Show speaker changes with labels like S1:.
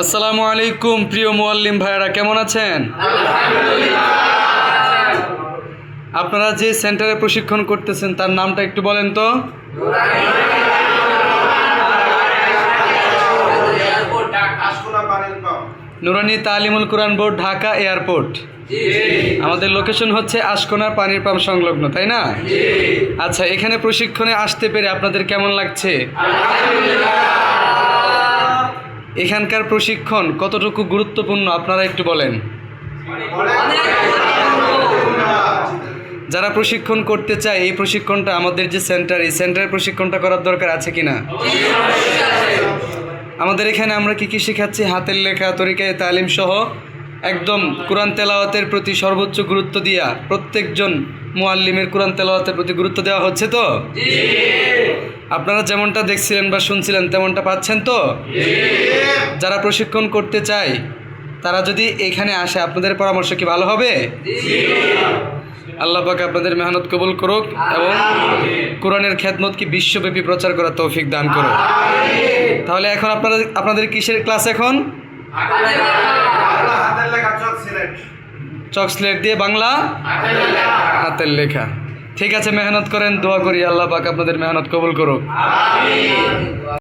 S1: আসসালামু আলাইকুম প্রিয় মুয়াল্লিম ভাইয়েরা কেমন আছেন? আপনারা যে সেন্টারে প্রশিক্ষণ করতেছেন তার নামটা একটু বলেন তো। Nurani Talimul Quran board Dhaka airport. আমাদের লোকেশন হচ্ছে আশকোনা পানির পাম্প সংলগ্ন তাই না? আচ্ছা এখানে প্রশিক্ষণে আসতে পেরে আপনাদের কেমন লাগছে? এখানকার প্রশিক্ষণ কতটুকু গুরুত্বপূর্ণ, আপনারা একটু বলেন। যারা প্রশিক্ষণ করতে চায়, এই প্রশিক্ষণটা আমাদের যে সেন্টার, এই সেন্টারের প্রশিক্ষণটা করার দরকার আছে কি না আমাদের এখানে আমরা কি কি শেখাচ্ছি? হাতের লেখা, তরিকায় তালিম সহ একদম কোরআন তেলাওয়াতের প্রতি সর্বোচ্চ গুরুত্ব দিয়া প্রত্যেকজন মোয়াল্লিমের কোরআন তেলাওয়াতের প্রতি গুরুত্ব দেওয়া হচ্ছে তো? আপনারা যেমনটা দেখছিলেন বা শুনছিলেন, তেমনটা পাচ্ছেন তো? যারা প্রশিক্ষণ করতে চায়, তারা যদি এখানে আসে, আপনাদের পরামর্শ কি ভালো হবে? আল্লাহ পাক আপনাদের মেহনত কবুল করুক এবং কোরআনের খ্যাতমত কি বিশ্বব্যাপী প্রচার করার তৌফিক দান করুক। তাহলে এখন আপনারা আপনাদের কিসের ক্লাস এখন? চক স্লেট দিয়ে বাংলা? হাতের লেখা। ঠিক আছে, মেহনত করেন, দোয়া করি, আল্লাহ পাক আপনাদের মেহনত কবুল করুক।